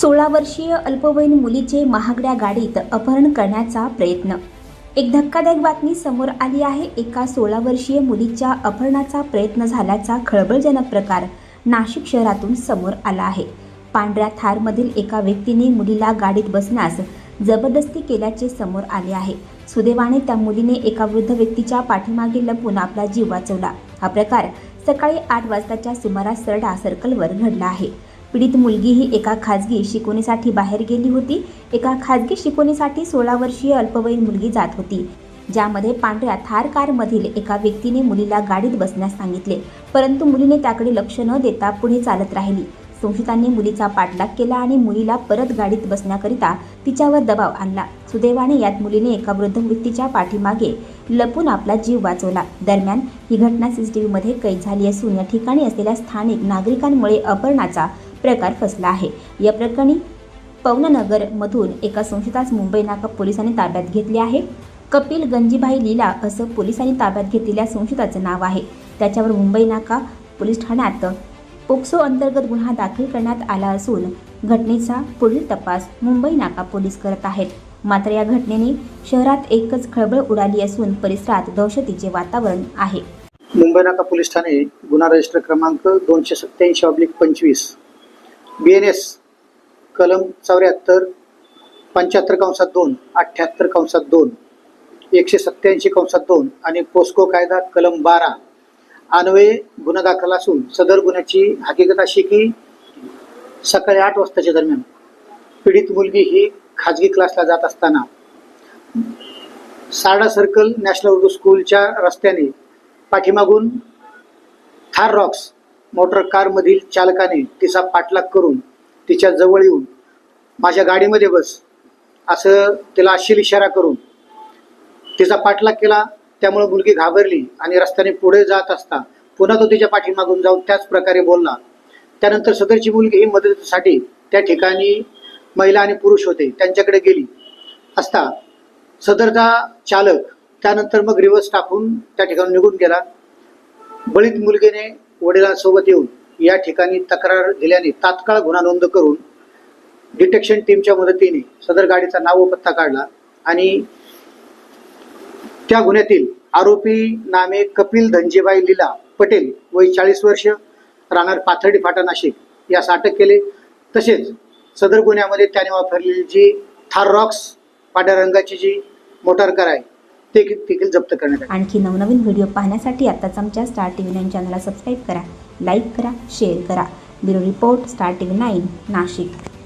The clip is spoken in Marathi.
सोळा वर्षीय अल्पवयीन मुलीचे महागड्या गाडीत अपहरण करण्याचा प्रयत्न. एक धक्कादायक बातमी समोर आली आहे. एका सोळा वर्षीय मुलीच्या अपहरणाचा प्रयत्न झाल्याचा खळबळजनक प्रकार नाशिक शहरातून समोर आला आहे. पांढऱ्या थारमधील एका व्यक्तीने मुलीला गाडीत बसण्यास जबरदस्ती केल्याचे समोर आले आहे. सुदैवाने त्या मुलीने एका वृद्ध व्यक्तीच्या पाठीमागे लपून आपला जीव वाचवला. हा प्रकार सकाळी आठ वाजताच्या सुमारास सरडा सर्कलवर घडला आहे. पीडित मुलगी ही एका खाजगी शिकवणीसाठी बाहेर गेली होती. एका खाजगी शिकवणीसाठी सोळा वर्षीय अल्पवयीन मुलगी जात होती. ज्यामध्ये पांढऱ्या थार कारमधील एका व्यक्तीने मुलीला गाडीत बसण्यास सांगितले. परंतु मुलीने त्याकडे लक्ष न देता पुढे चालत राहिली. संशयितांनी मुलीचा पाठलाग केला आणि मुलीला परत गाडीत बसण्याकरिता तिच्यावर दबाव आणला. सुदैवाने यात मुलीने एका वृद्ध व्यक्तीच्या पाठीमागे लपून आपला जीव वाचवला. दरम्यान ही घटना सीसीटीव्हीमध्ये कैद झाली असून या ठिकाणी असलेल्या स्थानिक नागरिकांमुळे अपहरणाचा प्रकार फसला आहे. या प्रकरणी पवननगरमधून एका संशयितास मुंबई नाका पोलिसांनी ताब्यात घेतले आहे. कपिल गंजीभाई लीला असं पोलिसांनी ताब्यात घेतलेल्या संशयिताचं नाव आहे. त्याच्यावर मुंबई नाका पोलीस ठाण्यात पोक्सो अंतर्गत गुन्हा दाखल करण्यात आला असून घटनेचा पुढील तपास मुंबई नाका पोलीस करत आहेत. मात्र या घटनेने शहरात एकच खळबळ उडाली असून परिसरात दहशतीचे वातावरण आहे. मुंबई नाका पोलीस ठाणे गुन्हा रजिस्टर क्रमांक दोनशे सत्याऐंशी ऑब्लिक पंचवीस बी एन एस कलम चौऱ्याहत्तर पंच्याहत्तर कंसात दोन अठ्ठ्याहत्तर कंसात दोन एकशे सत्याऐंशी कंसात दोन आणि पोस्को कायदा कलम बारा. अन्वये गुन्हा दाखल असून सदर गुन्ह्याची हकीकत अशी की सकाळी आठ वाजताच्या दरम्यान पीडित मुलगी ही खाजगी क्लासला जात असताना सारडा सर्कल नॅशनल उर्दू स्कूलच्या रस्त्याने पाठीमागून थार रॉक्स मोटर कारमधील चालकाने तिचा पाठलाग करून तिच्या जवळ येऊन माझ्या गाडीमध्ये बस असं तिला अशील इशारा करून तिचा पाठलाग केला. त्यामुळे मुलगी घाबरली आणि रस्त्याने पुढे जात असता पुन्हा तो तिच्या पाठीमागून जाऊन त्याच प्रकारे बोलला. त्यानंतर सदरची मुलगी ही मदतीसाठी त्या ठिकाणी महिला आणि पुरुष होते त्यांच्याकडे गेली. असता सदरचा चालक त्यानंतर मग रिवर्स टाकून त्या ठिकाणी निघून गेला. बळीत मुलगीने वडिलांसोबत येऊन या ठिकाणी तक्रार दिल्याने तात्काळ गुन्हा नोंद करून डिटेक्शन टीमच्या मदतीने सदर गाडीचा नाव व पत्ता काढला आणि त्या गुन्ह्यातील आरोपी नामे कपिल धनजीबाई लीला पटेल वय चाळीस वर्ष राहणार पाथर्डी फाटा नाशिक. यास अटक केले. तसेच सदर गुन्ह्यामध्ये त्याने वापरलेली जी थार रॉक्स पांढऱ्या रंगाची जी मोटार कार आहे ते देखील जप्त करण्यात आले. आणखी नवनवीन व्हिडिओ पाहण्यासाठी आताच आमच्या स्टार टी व्ही नाईन चॅनलला सबस्क्राईब करा लाईक करा शेअर करा. Bureau report star T V nine Nashik.